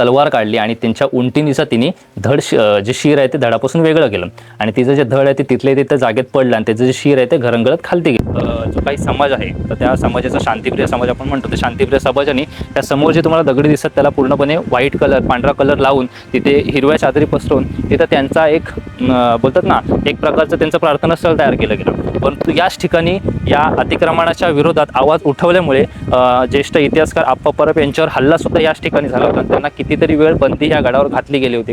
तलवार काढली आणि त्यांच्या उंटीनीचं तिने धड श- जे शिर आहे ते धडापासून वेगळं केलं. आणि तिचं जे धड आहे ते तिथले तिथं जागेत पडलं आणि त्याचं जे शिर आहे ते घरंगळत खालती गेलं. जो काही समाज आहे तर त्या समाजाचा शांतिप्रिय समाज आपण म्हणतो. त्या शांतिप्रिय समाजाने त्या समोर जे तुम्हाला दगडी दिसतात त्याला पूर्णपणे व्हाईट कलर पांढरा कलर लावून तिथे हिरव्या चादरी पसरवून तिथं त्यांचा एक बोलतात ना एक प्रकारचं त्यांचं प्रार्थना स्थळ तयार केलं गेलं. परंतु याच ठिकाणी या अतिक्रमणाच्या विरोधात आवाज उठवल्यामुळे ज्येष्ठ इतिहासकार आप्पा परब यांच्यावर हल्ला सुद्धा याच ठिकाणी झाला होता त्यांना त्यांना कितीतरी वेळ बंदी ह्या गडावर घातली गेली होती.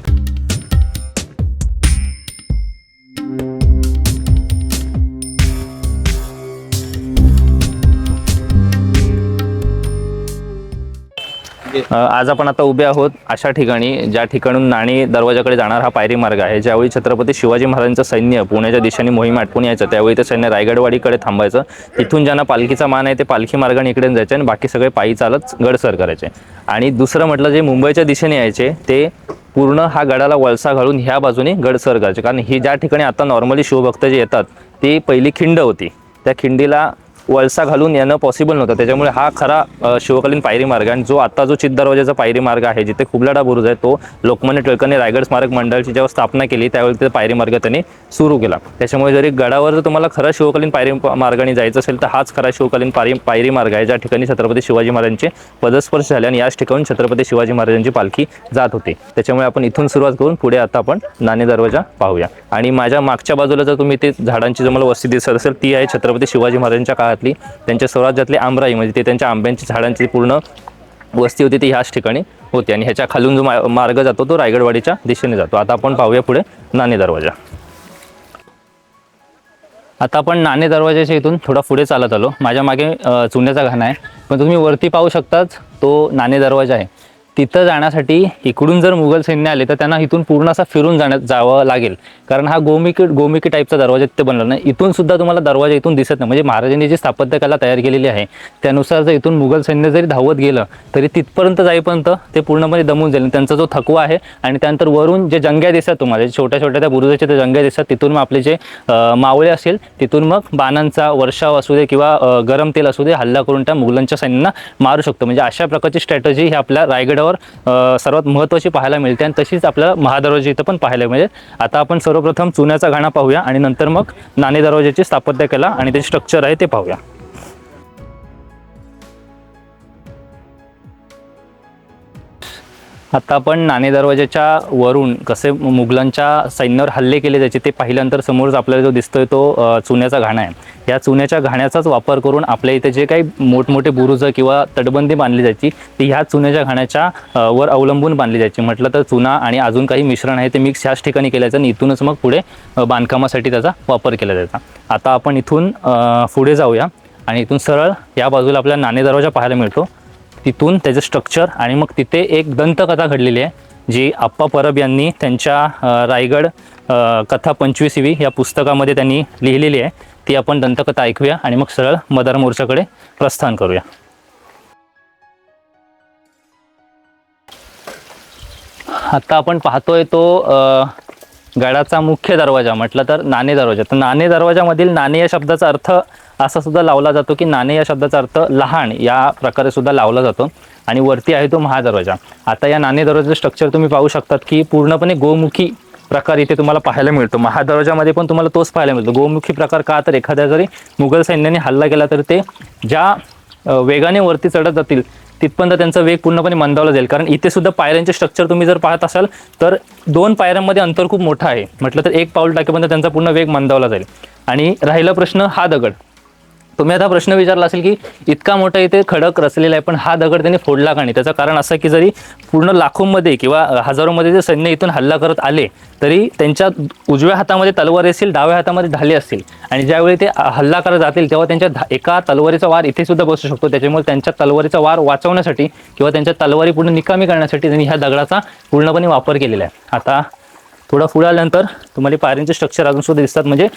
म्हणजे, आज आपण आता उभे आहोत अशा ठिकाणी ज्या ठिकाणून नाणी दरवाजाकडे जाणार हा पायरी मार्ग आहे. ज्यावेळी छत्रपती शिवाजी महाराजांचं सैन्य पुण्याच्या दिशेने मोहीम आटपून यायचं त्यावेळी ते सैन्य रायगडवाडीकडे थांबायचं. तिथून ज्यांना पालखीचा मान आहे ते पालखी मार्गाने इकडे जायचे आणि बाकी सगळे पायी चालत गडसर करायचे. आणि दुसरं म्हटलं जे मुंबईच्या दिशेने यायचे ते पूर्ण हा गडाला वळसा घालून ह्या बाजूने गडसर करायचे. कारण ही ज्या ठिकाणी आता नॉर्मली शिवभक्त जे येतात ती पहिली खिंड होती. त्या खिंडीला वळसा घालून येणं पॉसिबल नव्हतं. त्याच्यामुळे हा खरा शिवकालीन पायरी मार्ग आहे आणि जो आता जो चित दरवाजाचा पायरी मार्ग आहे जिथे खुबलाडा बुरुज आहे तो लोकमान्य टिळकांनी रायगड स्मारक मंडळाची जेव्हा स्थापना केली त्यावेळी ते पायरी मार्ग त्यांनी सुरू केला. त्याच्यामुळे जरी गडावर जर तुम्हाला खरा शिवकालीन पायरी मार्गाने जायचं असेल तर हाच खरा शिवकालीन पायरी पायरी मार्ग आहे ज्या ठिकाणी छत्रपती शिवाजी महाराजांचे पदस्पर्श झाले आणि याच ठिकाणी छत्रपती शिवाजी महाराजांची पालखी जात होती. त्याच्यामुळे आपण इथून सुरुवात करून पुढे आता आपण नाणे दरवाजा पाहूया. आणि माझ्या मागच्या बाजूला जर तुम्ही ते झाडांची जर मला वस्ती दिसत असेल ती आहे छत्रपती शिवाजी महाराजांच्या काळातली त्यांच्या स्वराज्यातली आमराई म्हणजे ते त्यांच्या आंब्यांची झाडांची पूर्ण वस्ती होती ती ह्याच ठिकाणी होती. आणि ह्याच्या खालून जो मार्ग जातो तो रायगडवाडीच्या दिशेने जातो. आता आपण पाहूया पुढे नाणे दरवाजा. आता आपण नाणे दरवाजाच्या इथून थोडा पुढे चालत आलो. माझ्या मागे चुन्याचा घाणा आहे. पण तुम्ही वरती पाहू शकताच तो नाणे दरवाजा आहे. तिथं जाण्यासाठी इकडून जर मुघल सैन्य आले तर त्यांना इथून पूर्ण असा फिरून जाण्या जावं लागेल. कारण हा गोमिकी गोमिकी टाईपचा दरवाजा तिथे बनला नाही. इथून सुद्धा तुम्हाला दरवाजा इथून दिसत नाही. म्हणजे महाराजांनी जी स्थापत्यकला तयार केलेली आहे त्यानुसार जर इथून मुघल सैन्य जरी धावत गेलं तरी तिथपर्यंत जाईपर्यंत ते पूर्णपणे दमून जाईल. त्यांचा जो थकवा आहे आणि त्यानंतर वरून जे जंग्या दिसतात तुम्हाला जे छोट्या छोट्या त्या बुरुजाच्या त्या जंग्या दिसतात तिथून मग आपले जे मावळे असेल तिथून मग बाणांचा वर्षाव असू दे किंवा गरम तेल असू दे हल्ला करून त्या मुघलांच्या सैन्यांना मारू शकतो. म्हणजे अशा प्रकारची स्ट्रॅटजी ही आपल्या रायगडावर अ, सर्वात महत्त्वाची पाहायला मिळते आणि तशीच आपल्याला महादरवाजा इथं पण पाहायला मिळेल. आता आपण सर्वप्रथम चुन्याचा घाणा पाहूया आणि नंतर मग नाणे दरवाजाची स्थापत्य कला आणि ते स्ट्रक्चर आहे ते पाहूया. आता आपण नाणे दरवाजाच्या वरून कसे मुघलांच्या सैन्यावर हल्ले केले जायचे ते पाहिल्यानंतर समोरच आपल्याला जो दिसतोय तो चुन्याचा घाणा आहे. या चुन्याच्या घाण्याचाच वापर करून आपल्या इथे जे काही मोठमोठे बुरुज किंवा तटबंदी बांधली जायची ती ह्या चुन्याच्या घाण्याच्या वर अवलंबून बांधली जायची. म्हटलं तर चुना आणि अजून काही मिश्रण आहे ते मिक्स ह्याच ठिकाणी केलं जायचं आणि इथूनच मग पुढे बांधकामासाठी त्याचा वापर केला जायचा. आता आपण इथून पुढे जाऊया आणि इथून सरळ या बाजूला आपल्याला नाणे दरवाजा पाहायला मिळतो. तिथून त्याचं स्ट्रक्चर आणि मग तिथे एक दंतकथा घडलेली आहे जी आप्पा परब यांनी त्यांच्या रायगड कथा पंचवीसवी या पुस्तकामध्ये त्यांनी लिहिलेली आहे. ती आपण दंतकथा ऐकूया आणि मग सरळ मदार मोर्चाकडे प्रस्थान करूया. आता आपण पाहतोय तो गडाचा मुख्य दरवाजा म्हटलं तर नाणे दरवाजा. तर नाणे दरवाजामधील नाणे या शब्दाचा अर्थ असा सुद्धा लावला जातो की नाणे या शब्दाचा अर्थ लहान या प्रकारे सुद्धा लावला जातो. आणि वरती आहे तो महादरवाजा. आता या नाणे दरवाजाचं स्ट्रक्चर तुम्ही पाहू शकतात की पूर्णपणे गोमुखी प्रकार इथे तुम्हाला पाहायला मिळतो. महादरवाजामध्ये पण तुम्हाला तोच पाहायला मिळतो. गोमुखी प्रकार का तर एखाद्या जरी मुघल सैन्याने हल्ला केला तर ते ज्या वेगाने वरती चढत जातील तिथपर्यंत त्यांचा वेग पूर्णपणे मंदावला जाईल. कारण इथे सुद्धा पायऱ्यांचे स्ट्रक्चर तुम्ही जर पाहत असाल तर दोन पायऱ्यांमध्ये अंतर खूप मोठं आहे. म्हटलं तर एक पाऊल टाकेपर्यंत त्यांचा पूर्ण वेग मंदावला जाईल. आणि राहिला प्रश्न हा दगड. तुम्ही आता प्रश्न विचारला असेल की इतका मोठा इथे खडक रचलेला आहे पण हा दगड त्यांनी फोडला का नाही? त्याचं कारण असं की जरी पूर्ण लाखोंमध्ये किंवा हजारोमध्ये जे सैन्य इथून हल्ला करत आले तरी त्यांच्या उजव्या हातामध्ये तलवार असतील डाव्या हातामध्ये ढाले असतील. आणि ज्यावेळी ते हल्ला करत जातील तेव्हा त्यांच्या धा- एका तलवारीचा वार इथे सुद्धा बसू शकतो. त्याच्यामुळे त्यांच्या तलवारीचा वार वाचवण्यासाठी किंवा त्यांच्या तलवारी पूर्ण निकामी करण्यासाठी त्यांनी ह्या दगडाचा पूर्णपणे वापर केलेला आहे. आता थोडा पुढे आल्यानंतर तुम्हाला पायऱ्यांचे स्ट्रक्चर अजून सुद्धा दिसतात. म्हणजे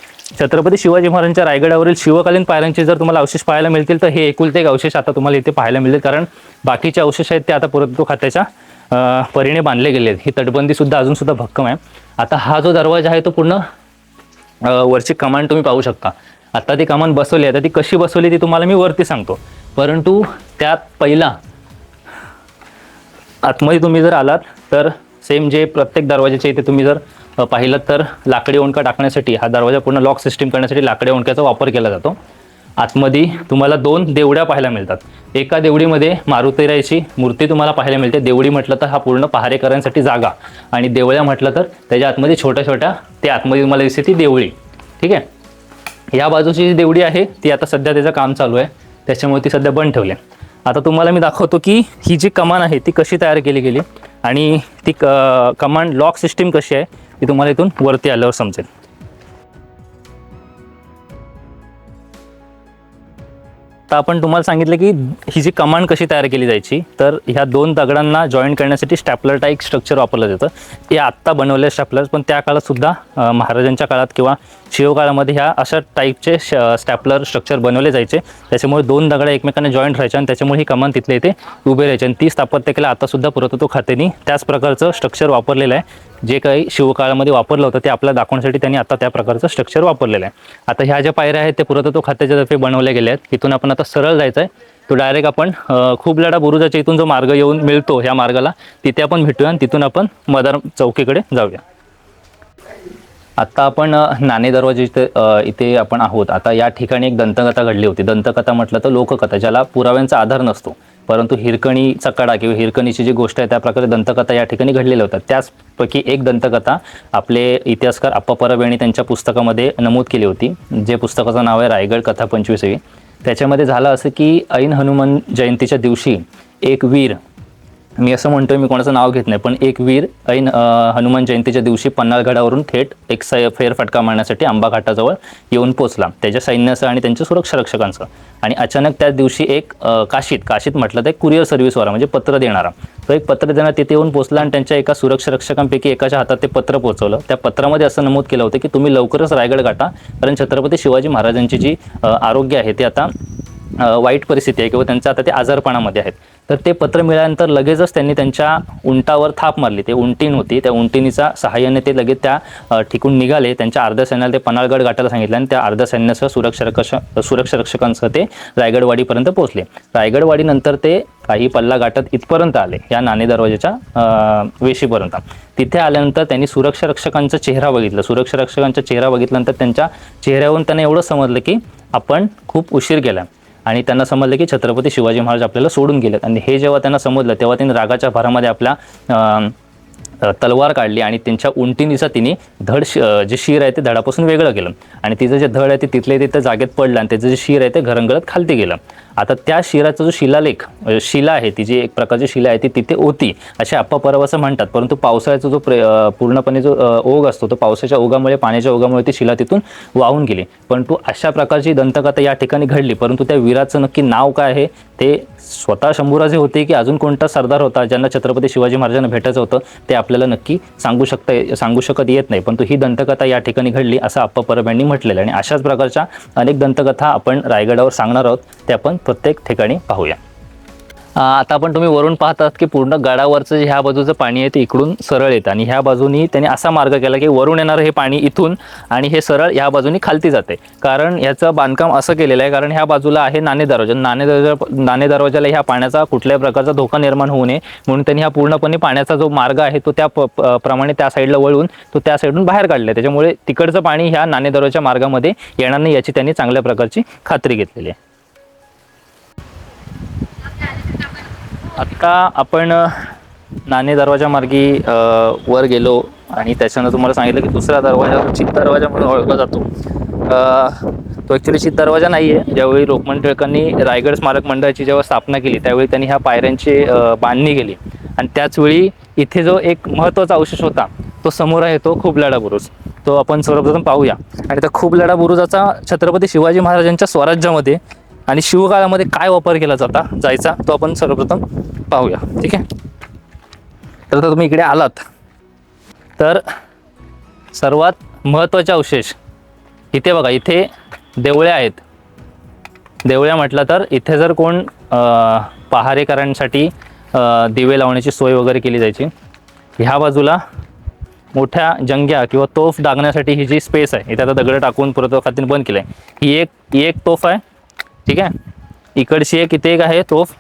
छत्रपती शिवाजी महाराजांच्या रायगडावरील शिवकालीन पायऱ्यांचे जर तुम्हाला अवशेष पाहायला मिळतील तर हे एकुलते एक अवशेष आता तुम्हाला इथे पाहायला मिळतील. कारण बाकीचे अवशेष आहेत ते आता पुरातत्व खात्याच्या परीने बांधले गेले आहेत ही तटबंदी सुद्धा अजून सुद्धा भक्कम आहे. आता हा जो दरवाजा आहे तो पूर्ण वरची कमान तुम्ही पाहू शकता. आता ती कमान बसवली आहे. आता ती कशी बसवली ती तुम्हाला मी वरती सांगतो. परंतु त्यात पहिला आतमध्ये तुम्ही जर आलात तर सेम जे प्रत्येक दरवाजाच्या इथे तुम्ही जर पाहिलं तर लाकडी ओंडका टाकण्यासाठी हा दरवाजा पूर्ण लॉक सिस्टीम करण्यासाठी लाकडी ओंडक्याचा वापर केला जातो. आतमध्ये तुम्हाला दोन देवड्या पाहायला मिळतात. एका देवडीमध्ये मारुतीरायची मूर्ती तुम्हाला पाहायला मिळते. देवडी म्हटलं तर हा पूर्ण पहारेकरांसाठी जागा. आणि देवळ्या म्हटलं तर त्याच्या आतमध्ये छोट्या छोट्या ते आतमध्ये तुम्हाला दिसते ती देवळी. ठीक आहे? या बाजूची जी देवडी आहे ती आता सध्या त्याचं काम चालू आहे. त्याच्यामुळे ती सध्या बंद ठेवली आहे. आता तुम्हाला मी दाखवतो की ही जी कमान आहे ती कशी तयार केली गेली? आणि ती क कमांड लॉक सिस्टीम कशी आहे ती तुम्हाला इथून वरती आल्यावर समजेल. तर आपण तुम्हाला सांगितलं की ही जी कमांड कशी तयार केली जायची तर ह्या दोन दगडांना जॉईन करण्यासाठी स्टॅपलर टाईप स्ट्रक्चर वापरलं जातं. हे आत्ता बनवले स्टॅपलर पण त्या काळातसुद्धा महाराजांच्या काळात किंवा शिवकाळामध्ये ह्या अशा टाईपचे स्टॅपलर स्ट्रक्चर बनवले जायचे. त्याच्यामुळे दोन दगडं एकमेकांना जॉईंट राहायचे आणि त्याच्यामुळे ही कमान तिथले इथे उभे राहायचे. आणि ती स्थापत्यकला आतासुद्धा पुरातत्व खात्याने. त्याच प्रकारचं स्ट्रक्चर वापरलेलं आहे. जे काही शिवकाळामध्ये वापरलं होतं ते आपल्याला दाखवण्यासाठी त्यांनी आता त्या प्रकारचं स्ट्रक्चर वापरलेलं आहे. आता ह्या ज्या पायऱ्या आहेत ते पुरातत्व खात्याच्या तर्फे बनवल्या गेल्या आहेत. इथून आपण आता सरळ जायचं आहे तो डायरेक्ट आपण खूप लढा बुरुजाच्या इथून जो मार्ग येऊन मिळतो ह्या मार्गाला तिथे आपण भेटूया आणि तिथून आपण मदार चौकीकडे जाऊया. आत्ता आपण नाणे दरवाजे इथे इथे आपण आहोत. आता या ठिकाणी एक दंतकथा घडली होती. दंतकथा म्हटलं तर लोककथा ज्याला पुराव्यांचा आधार नसतो. परंतु हिरकणीचा कडा किंवा हिरकणीची जी गोष्ट आहे त्या प्रकारे दंतकथा या ठिकाणी घडलेल्या होत्या. त्याचपैकी एक दंतकथा आपले इतिहासकार आप्पा परब यांनी त्यांच्या पुस्तकामध्ये नमूद केली होती. जे पुस्तकाचं नाव आहे रायगड कथा पंचवीसवी. त्याच्यामध्ये झालं असं की ऐन हनुमान जयंतीच्या दिवशी एक वीर मी असं म्हणतोय मी कोणाचं नाव घेत नाही पण एक वीर ऐन हनुमान जयंतीच्या दिवशी पन्हाळगडावरून थेट एक सै फेरफटका मारण्यासाठी आंबा घाटाजवळ येऊन पोचला त्याच्या सैन्याचं आणि त्यांच्या सुरक्षा रक्षकांचं. आणि अचानक त्या दिवशी एक काशीत काशीत म्हटलं तर एक कुरिअर सर्व्हिसवाला म्हणजे पत्र देणारा. तो एक पत्र देणारा तिथे येऊन पोचला आणि त्यांच्या एका सुरक्षा रक्षकांपैकी एकाच्या हातात ते पत्र पोहोचवलं. त्या पत्रामध्ये असं नमूद केलं होतं की तुम्ही लवकरच रायगड गाठा कारण छत्रपती शिवाजी महाराजांची जी आरोग्य आहे ते आता वाईट परिस्थिती आहे किंवा त्यांचं आता ते आजारपणामध्ये आहेत. तर ते पत्र मिळाल्यानंतर लगेचच त्यांनी त्यांच्या उंटावर थाप मारली. ते उंटीन होती. त्या उंटिनीचा सहाय्याने ते लगेच त्या ठिकून निघाले. त्यांच्या अर्ध्या सैन्याला ते पन्हाळगड गाठायला सांगितलं आणि त्या अर्ध्या सैन्यासह सुरक्षा रक्षक ते रायगडवाडीपर्यंत पोहोचले. रायगडवाडीनंतर ते काही पल्ला गाठत इथपर्यंत आले या नाणे दरवाजाच्या वेशीपर्यंत. तिथे आल्यानंतर त्यांनी सुरक्षारक्षकांचा चेहरा बघितला. सुरक्षारक्षकांचा चेहरा बघितल्यानंतर त्यांच्या चेहऱ्यावरून त्यांना एवढं समजलं की आपण खूप उशीर केला. आणि त्यांना समजलं की छत्रपती शिवाजी महाराज आपल्याला सोडून गेलेत. आणि हे जेव्हा त्यांना समजलं तेव्हा त्यांनी रागाच्या भरामध्ये आपल्या तलवार काढली आणि त्यांच्या उंटिनीचा तिने धड श जे शिर आहे ते धडापासून वेगळं केलं. आणि तिचं जे धड आहे ते तिथले तिथं जागेत पडलं आणि त्याचं जे शिर आहे ते घरंगळत खालती गेलं. आता त्या शिराचा जो शिलालेख शिला आहे ती जी एक प्रकारची शिला आहे ती तिथे होती. असे आप्पा परब असं म्हणतात परंतु पावसाळ्याचा जो प्रे पूर्णपणे जो ओघ असतो तो पावसाच्या ओघामुळे पाण्याच्या ओघामुळे ती शिला तिथून वाहून गेली. परंतु अशा प्रकारची दंतकथा या ठिकाणी घडली. परंतु त्या वीराचं नक्की नाव काय आहे? ते स्वतः शंभूराजे होते की अजून कोणता सरदार होता ज्यांना छत्रपती शिवाजी महाराजांना भेटायचं होतं ते आपल्याला नक्की सांगू शकता सांगू शकत येत नाही. परंतु ही दंतकथा या ठिकाणी घडली असं आप्पा परब यांनी म्हटलेलं आणि अशाच प्रकारच्या अनेक दंतकथा आपण रायगडावर सांगणार आहोत ते आपण प्रत्येक ठिकाणी पाहूया. आता आपण तुम्ही वरून पाहतात की पूर्ण गडावरचं जे ह्या बाजूचं पाणी आहे ते इकडून सरळ येतं. आणि ह्या बाजूनी त्यांनी असा मार्ग केला की वरून येणारं हे पाणी इथून आणि हे सरळ ह्या बाजूनी खालती जाते. कारण ह्याचं बांधकाम असं केलेलं आहे कारण ह्या बाजूला आहे नाणे दरवाजा. नाणे दरवाजा नाणे दरवाजाला ह्या पाण्याचा कुठल्याही प्रकारचा धोका निर्माण होऊ नये. म्हणून त्यांनी हा पूर्णपणे पाण्याचा जो मार्ग आहे तो त्या प- प्रमाणे त्या साईडला वळून तो त्या साईडून बाहेर काढला त्याच्यामुळे तिकडचं पाणी ह्या नाणे दरवाजा मार्गामध्ये येणार नाही याची त्यांनी चांगल्या प्रकारची खात्री घेतलेली आहे. आत्ता आपण नाणे दरवाजा मार्गी वर गेलो आणि त्याच्यानं तुम्हाला सांगितलं की दुसरा दरवाजा चित दरवाजा म्हणून ओळखला जातो. तो ॲक्च्युली चित दरवाजा नाही आहे ज्यावेळी लोकमान टिळकांनी रायगड स्मारक मंडळाची जेव्हा स्थापना केली त्यावेळी त्यांनी ह्या पायऱ्यांची बांधणी केली. आणि त्याचवेळी इथे जो एक महत्त्वाचा अवशेष होता तो समोर आहे तो खूप लढा बुरुज. तो आपण सर्वप्रथम पाहूया. आणि त्या खूप लढा बुरुजाचा छत्रपती शिवाजी महाराजांच्या स्वराज्यामध्ये आणि शिवकाळामध्ये काय वापर केला जाता जायचा तो आपण सर्वप्रथम पाहूया. ठीक आहे? तर आता तुम्ही इकडे आलात. तर सर्वात महत्त्वाचे अवशेष इथे बघा इथे देवळ्या आहेत. देवळ्या म्हटलं तर इथे जर कोण पहारेकरांसाठी दिवे लावण्याची सोय वगैरे केली जायची ह्या बाजूला मोठ्या जंग्या किंवा तोफ डागण्यासाठी ही जी स्पेस आहे इथे आता दगड टाकून पुरतो खातीन बंद केलं आहे ही एक ही एक तोफ आहे. ठीक आहे? इकडची एक इथे एक आहे तोफ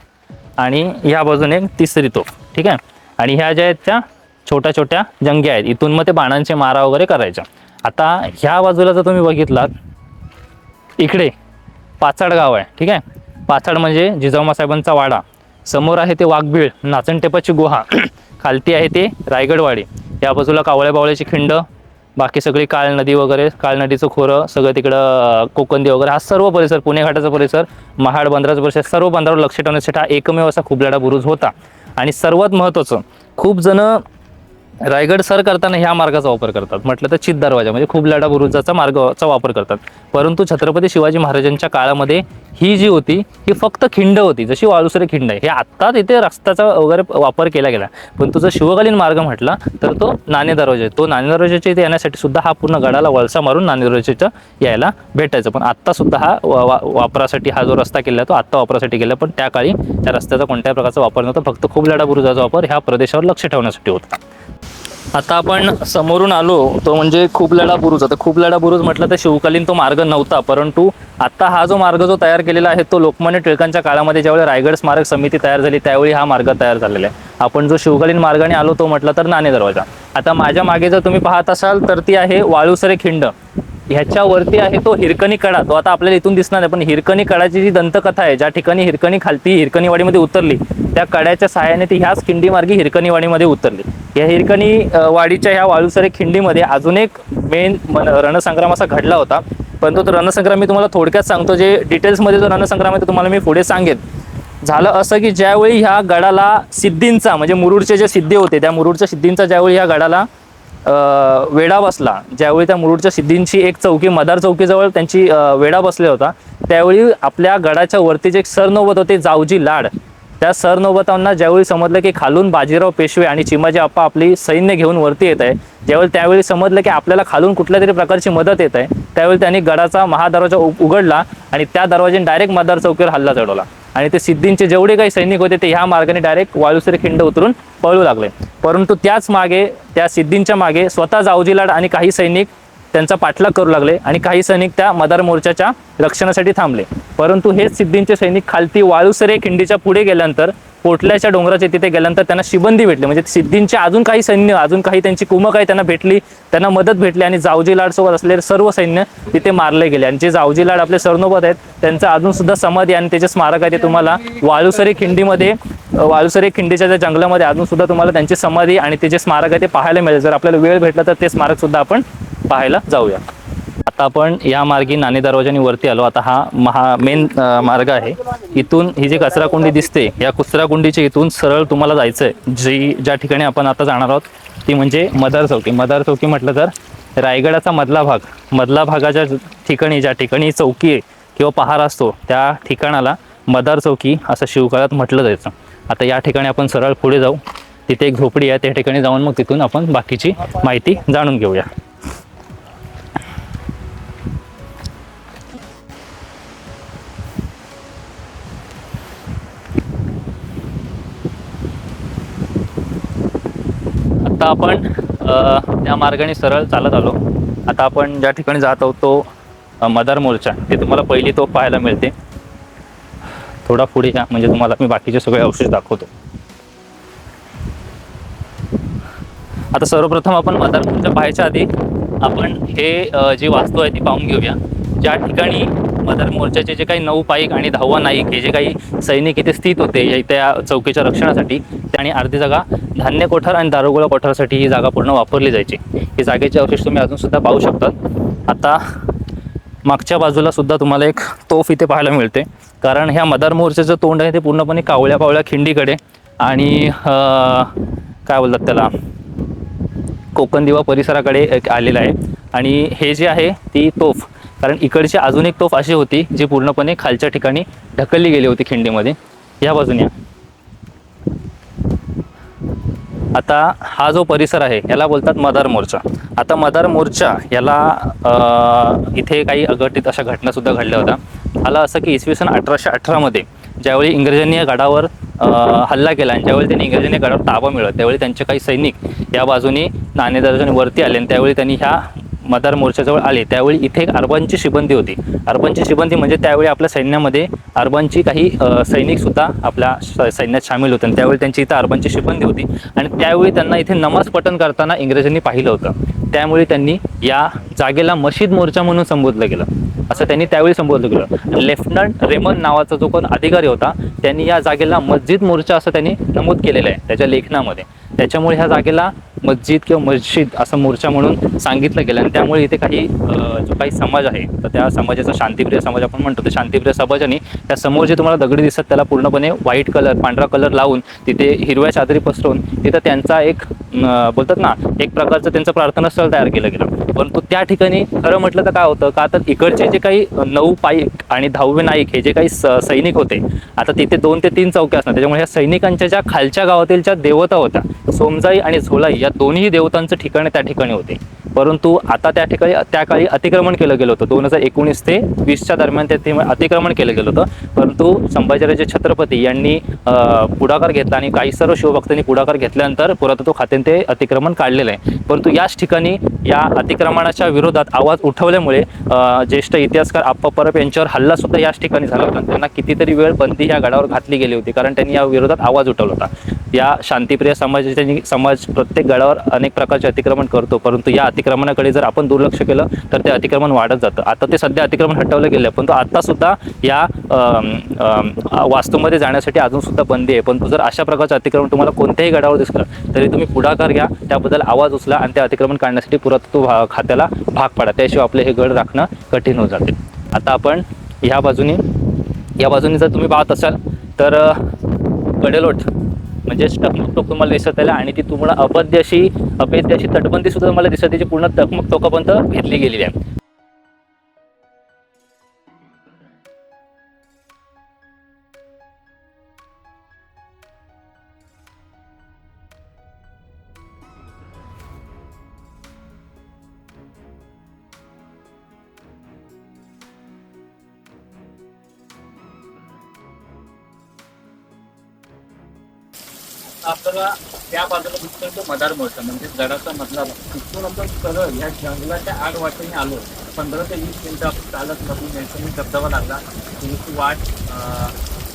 आणि ह्या बाजूने एक तिसरी तोफ ठीक आहे? आणि ह्या ज्या आहेत त्या छोट्या छोट्या जंग्या आहेत. इथून मग ते बाणांचे मारा वगैरे करायच्या. आता ह्या बाजूला जर तुम्ही बघितलात इकडे पाचाड गाव आहे ठीक आहे? पाचाड म्हणजे जिजाऊमासाहेबांचा वाडा. समोर आहे ते वाघबीळ नाचणटेपाची गुहा. खालती आहे ते रायगडवाडी. या बाजूला कावळे बावळ्याची खिंड बाकी सगळी काळ नदी वगैरे काळ नदीचं खोरं सगळं तिकडं अं, कोकंदी वगैरे हा सर्व परिसर पुणे घाटाचा परिसर महाड बंदराचा परिसर सर्व बंदरावर लक्ष ठेवण्यासाठी हा एकमेव असा खुबलाडा बुरुज होता. आणि सर्वात महत्त्वाचं खूप जण रायगड सर करताना ह्या मार्गाचा वापर करतात. म्हटलं तर चित दरवाजा म्हणजे खूप लढा बुरुजाचा मार्गाचा वापर करतात. परंतु छत्रपती शिवाजी महाराजांच्या काळामध्ये ही जी होती ही फक्त खिंड होती. जशी वाळुसरे खिंड आहे. हे आत्ता तिथे रस्त्याचा वगैरे वापर केला गेला. पण तो जर शिवकालीन मार्ग म्हटला तर तो नाणे दरवाजा तो नाणे दरवाजाच्या इथे येण्यासाठी सुद्धा हा पूर्ण गडाला वळसा मारून नाणे दरवाजाच्या यायला भेटायचं. पण आत्ता सुद्धा हा वा- वा- वापरासाठी हा जो रस्ता केला तो आत्ता वापरासाठी केला पण त्या काळी त्या रस्त्याचा कोणत्याही प्रकारचा वापर नव्हता. फक्त खूप लढा बुरुजाचा वापर ह्या प्रदेशावर लक्ष ठेवण्यासाठी होता. आता आपण समोरून आलो तो म्हणजे खूप लढा बुरुज. आता खूप लढा बुरुज म्हटलं तर शिवकालीन तो मार्ग नव्हता परंतु आता हा जो मार्ग जो तयार केलेला आहे तो लोकमान्य टिळकांच्या काळामध्ये ज्यावेळी रायगड स्मारक समिती तयार झाली त्यावेळी हा मार्ग तयार झालेला आहे. आपण जो शिवकालीन मार्गाने आलो तो म्हटलं तर नाणे दरवाजा. आता माझ्या मागे जर तुम्ही पाहत असाल तर ती आहे वाळूसरे खिंड. ह्याच्यावरती आहे तो हिरकणी कडा. तो आता आपल्याला इथून दिसणार नाही पण हिरकणी कडाची जी दंतकथा आहे ज्या ठिकाणी हिरकणी खालती हिरकणीवाडीमध्ये उतरली त्या कड्याच्या सहाय्याने ती ह्याच खिंडीमार्गी हिरकणीवाडीमध्ये उतरली. या हिरकणी वाडीच्या ह्या वाळूसरे खिंडीमध्ये अजून एक मेन रणसंग्राम असा घडला होता. परंतु तो रणसंग्राम मी तुम्हाला थोडक्यात सांगतो जे डिटेल्समध्ये जो रणसंग्राम आहे तो तुम्हाला मी पुढे सांगेन. झालं असं की ज्यावेळी ह्या गडाला सिद्धींचा म्हणजे मुरुडचे जे सिद्धी होते त्या मुरुडच्या सिद्धींचा ज्यावेळी ह्या गडाला वेढा बसला ज्यावेळी त्या मुरुडच्या सिद्धींची एक चौकी मदार चौकीजवळ त्यांची वेढा बसला होता त्यावेळी आपल्या गडाच्या वरती जे एक सरनोबत होते जावजी लाड त्या सरनोबतांना ज्यावेळी समजलं की खालून बाजीराव पेशवे आणि चिमाजी आप्पा आपली सैन्य घेऊन वरती येत आहे ज्यावेळी त्यावेळी समजलं की आपल्याला खालून कुठल्या तरी प्रकारची मदत येत आहे त्यावेळी त्यांनी गडाचा महादरवाजा उघडला आणि त्या दरवाजाने डायरेक्ट मदार चौकीवर हल्ला चढवला. आणि ते सिद्धींचे जेवढे काही सैनिक होते ते ह्या मार्गाने डायरेक्ट वाळुसरे खिंड उतरून पळू लागले. परंतु त्याच मागे त्या सिद्धींच्या मागे स्वतः जावजीलाड आणि काही सैनिक त्यांचा पाठलाग करू लागले आणि काही सैनिक त्या मदार मोर्चाच्या रक्षणासाठी थांबले. परंतु हेच सिद्धींचे सैनिक खालती वाळुसरे खिंडीच्या पुढे गेल्यानंतर पोटल्याच्या डोंगराच्या तिथे गेल्यानंतर त्यांना शिबंदी भेटली. म्हणजे सिद्धींचे अजून काही सैन्य अजून काही त्यांची कुमक आहे त्यांना भेटली त्यांना मदत भेटली आणि जावजी लाड सोबत असलेले सर्व सैन्य तिथे मारले गेले. आणि जे जावजी लाड आपले सरनोबत आहेत त्यांचं अजून सुद्धा समाधी आणि त्याचे स्मारक आहे ते तुम्हाला वाळुसरे खिंडीमध्ये अ, वाळुसरे खिंडीच्या त्या जंगलामध्ये अजून सुद्धा तुम्हाला त्यांची समाधी आणि ते जे स्मारक आहे ते पाहायला मिळेल. जर आपल्याला वेळ भेटला तर ते स्मारक सुद्धा आपण पाहायला जाऊया. आता आपण या मार्गी नाणे दरवाजाने वरती आलो. आता हा महा मेन मार्ग आहे. इथून ही जी कचरा कुंडी दिसते या कचरा कुंडीच्या इथून सरळ तुम्हाला जायचं आहे जी ज्या ठिकाणी आपण आता जाणार आहोत ती म्हणजे मदार चौकी. मदार चौकी म्हटलं तर रायगडाचा मधला भाग. मधला भागाच्या ठिकाणी ज्या ठिकाणी चौकी आहे किंवा पहार असतो त्या ठिकाणाला मदार चौकी असं शिवकाळात म्हटलं जायचं. आता या ठिकाणी आपण सरळ पुढे जाऊ. तिथे एक झोपडी आहे त्या ठिकाणी जाऊन मग तिथून आपण बाकीची माहिती जाणून घेऊया. आपण त्या मार्गाने सरळ चालत आलो. आता आपण ज्या ठिकाणी जात आहोत तो मदार मोर्चा. ते तुम्हाला पहिली तो पाहायला मिळते. थोडा पुढे या म्हणजे तुम्हाला मी बाकीचे सगळे अवशेष दाखवतो. आता सर्वप्रथम आपण मदार मोर्चा पाहायच्या आधी आपण हे जी वास्तू आहे ती पाहून घेऊया. ज्या ठिकाणी मदार मोर्चाचे जे काही नऊ पाईक आणि दहावा नाईक हे जे काही सैनिक इथे स्थित होते या त्या चौकीच्या रक्षणासाठी आणि अर्धी जागा धान्य कोठार आणि दारुगोळा कोठारासाठी ही जागा पूर्ण वापरली जायची. ही जागेचे अवशेष तुम्ही अजूनसुद्धा पाहू शकतात. आता मागच्या बाजूला सुद्धा तुम्हाला एक तोफ इथे पाहायला मिळते. कारण ह्या मदार मोर्चाचं तोंड आहे ते पूर्णपणे कावळ्या पावळ्या खिंडीकडे. आणि काय बोलतात त्याला? कोकण दिवा परिसराकडे एक आलेला आहे. आणि हे जे आहे ती तोफ. कारण इकडची अजून एक तोफ अशी होती जी पूर्णपणे खालच्या ठिकाणी ढकलली गेली होती खिंडीमध्ये. या बाजूने या. आता हा जो परिसर आहे याला बोलतात मदार मोर्चा. आता मदार मोर्चा याला इथे काही अघटित अशा घटनासुद्धा घडल्या होत्या. आला असं की इसवी सन अठराशे अठरामध्ये ज्यावेळी इंग्रजांनी या गडावर हल्ला केला आणि ज्यावेळी त्यांनी इंग्रजांनी गडावर ताबा मिळवला त्यावेळी त्यांचे काही सैनिक या बाजूने नाणेदरजाने वरती आले आणि त्यावेळी त्यांनी ह्या मदार मोर्चाजवळ आले त्यावेळी इथे एक अरबांची शिबंदी होती. अरबांची शिबंदी म्हणजे त्यावेळी आपल्या सैन्यामध्ये अरबांची काही सैनिकसुद्धा आपल्या स- सैन्यात सामील होते. आणि त्यावेळी त्यांची इथं अरबांची शिबंदी होती. आणि त्यावेळी त्यांना इथे नमाज पठण करताना इंग्रजांनी पाहिलं होतं. त्यामुळे त्यांनी या जागेला मशीद मोर्चा म्हणून संबोधलं गेलं. असं त्यांनी त्यावेळी संबोधलं गेलं. लेफ्टनंट रेमन नावाचा जो कोण अधिकारी होता त्यांनी या जागेला मस्जिद मोर्चा असं त्यांनी नमूद केलेलं आहे त्याच्या लेखनामध्ये. त्याच्यामुळे ह्या जागेला मस्जिद किंवा मस्जिद असं मोर्चा म्हणून सांगितलं गेलं. आणि त्यामुळे इथे काही जो काही समाज आहे तर त्या समाजाचा शांतिप्रिय समाज आपण म्हणतो. तर शांतिप्रिय समाजाने त्या समोर जे तुम्हाला दगडी दिसत त्याला पूर्णपणे व्हाईट कलर पांढरा कलर लावून तिथे हिरव्या चादरी पसरवून तिथं त्यांचा एक बोलतात ना एक प्रकारचं त्यांचं प्रार्थनास्थळ तयार केलं गेलं. परंतु त्या ठिकाणी खरं म्हटलं तर काय होतं का तर इकडचे जे काही नऊ पाईक आणि दहावे नाईक हे जे काही स- सैनिक होते आता तिथे दोन ते तीन चौक्या असणार त्याच्यामुळे ह्या सैनिकांच्या ज्या खालच्या गावातील ज्या देवता होत्या सोमजाई आणि झोलाई या दोन्ही देवतांचं ठिकाण त्या ठिकाणी होते. परंतु आता त्या ठिकाणी त्या काळी अतिक्रमण केलं गेलं होतं. दोन हजार एकोणीस ते वीसच्या दरम्यान ते अतिक्रमण केलं गेलं होतं. परंतु संभाजीराजे छत्रपती यांनी पुढाकार घेतला आणि काही सर्व शिवभक्तांनी पुढाकार घेतल्यानंतर पुरातत्व खात्याने ते अतिक्रमण काढलेलं आहे. परंतु याच ठिकाणी या अतिक्रमणाच्या विरोधात आवाज उठवल्यामुळे ज्येष्ठ इतिहासकार आप्पा परब यांच्यावर हल्ला सुद्धा याच ठिकाणी झाला होता. त्यांना कितीतरी वेळ बंदी या गडावर घातली गेली होती कारण त्यांनी या विरोधात आवाज उठवला होता. या शांतिप्रिय समाजाच्या समाज प्रत्येक गडावर अनेक प्रकारचे अतिक्रमण करतो परंतु या अतिक्रमणाकडे जर आपण दुर्लक्ष केलं तर ते अतिक्रमण वाढत जातं. आता ते सध्या अतिक्रमण हटवलं गेलं आहे तो आत्तासुद्धा या वास्तूमध्ये जाण्यासाठी अजूनसुद्धा बंदी आहे. पण जर अशा प्रकारचं अतिक्रमण तुम्हाला कोणत्याही गडावर दिसलं तरी तुम्ही पुढाकार घ्या त्याबद्दल आवाज उचला आणि ते अतिक्रमण काढण्यासाठी पुरातत्व भा- खात्याला भाग पाडा. त्याशिवाय आपले हे गड राखणं कठीण होत जाते. आता आपण ह्या बाजूने या बाजूने जर तुम्ही पाहत असाल तर कडेलोट म्हणजेच टकमक टोक तुम्हाला दिसत आहे आणि ती तुम्हाला अपद्य अशी अभेद्य अशी तटबंदी सुद्धा तुम्हाला दिसत त्याची पूर्ण टकमक टोकापर्यंत घेतली गेलेली आहे. आपल्याला त्या बाजूला दिसतोय तो मदार मोर्चा म्हणजे गडाचा मधला तिथून आपण सरळ ह्या जंगलाच्या आड वाटेने आलो. पंधरा ते वीस मिनिटं आपण चालत नसून नैसर्गिक धबधबा लागला. तुमची वाट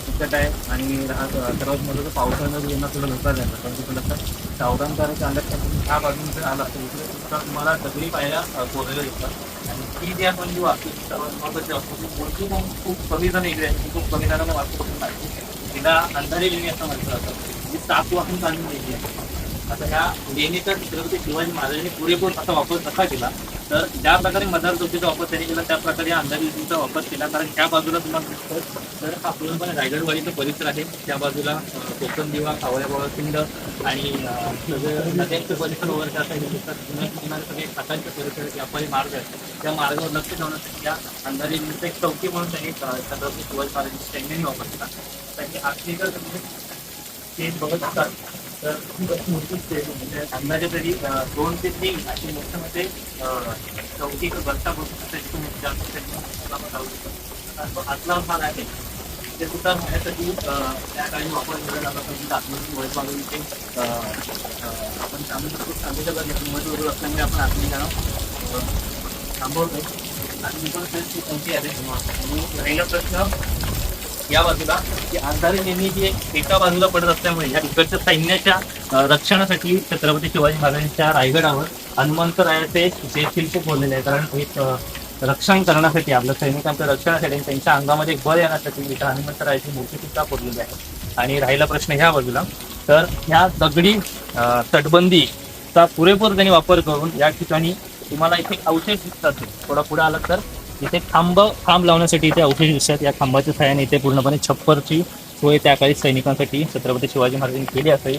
तिकट आहे आणि राहत सर्वात महत्वाचं पावसानं येणं थोडं धोका झाला पण तिकडं असं सावधान करायचं आलं ह्या बाजून जर आला तर इकडे सुद्धा तुम्हाला दगडी पायऱ्या अं, कोरलेल्या दिसतात. आणि ती जी आपण जी वाचतो ती सर्वात महत्वाची वाचतो ती कोणती खूप कमी जण इकडे आहेत. खूप कमी जणांना वाचतो तिला अंधारी लिहिणी असं म्हटलं जातं. जी सात वाहन चालून लेणी आहे आता ह्या लेणीचा छत्रपती शिवाजी महाराजांनी पुरेपूर असा वापर कसा केला तर ज्या प्रकारे मदार चौकीचा वापर त्यांनी केला त्या प्रकारे या वापर केला. कारण त्या बाजूला तुम्हाला दिसतं तर हा पूर्णपणे रायगडवाडीचा परिसर आहे. त्या बाजूला कोकण दिवा कावळ्या पिंड आणि अं, नद्यांचे परिसर वगैरे त्या साईडला दिसतात पुन्हा किनारे सगळे खातांचे परिसर व्यापारी मार्ग आहेत. त्या मार्गावर लक्ष ठेवण्यासाठी या अंधारीचा एक चौकी म्हणून त्यांनी छत्रपती शिवाजी महाराजांची सैन्याने वापर केला त्यांनी आजची जर स्टेज बघत असाल तर खूप मोठी स्टेज म्हणजे अंदाजे तरी दोन ते तीन अशी मोठे मोठे चौकी बसता बसू शकता. इतकं मोठं जास्त stage मध्ये आतला भाग आहे. ते सुद्धा राहण्यासाठी त्या काळी वापर केला जात होता म्हणजे आतमध्ये वैध ते आपण सांगू शकतो. सांगू शकत नाही वैध असल्यामुळे आपण आत्मी जाणं थांबवतो थांबवतोय. आणि पण त्यांची कोणती आहे. आणि राहिला प्रश्न या बाजूला की अंधारी नेहमी जे एका बाजूला पडत असल्यामुळे या इकडच्या सैन्याच्या रक्षणासाठी छत्रपती शिवाजी महाराजांच्या रायगडावर हनुमंतरायाचे जे शिल्प बोललेले आहे कारण एक रक्षण करण्यासाठी आपल्या सैनिकांच्या रक्षणासाठी त्यांच्या अंगामध्ये बळ येण्यासाठी इथं हनुमंतरायाची मूर्ती सुद्धा कोरलेली आहे. आणि राहिला प्रश्न ह्या बाजूला तर ह्या दगडी तटबंदीचा पुरेपूर त्यांनी वापर करून या ठिकाणी तुम्हाला इथे अवशेष दिसतात. थोडा पुढे आलं तर इथे खांब खांब लावण्यासाठी इथे अवशेष दिसतात. या खांबाच्या सहाय्याने इथे पूर्णपणे छप्परची सोय त्या काळी सैनिकांसाठी छत्रपती शिवाजी महाराजांनी केली असावी.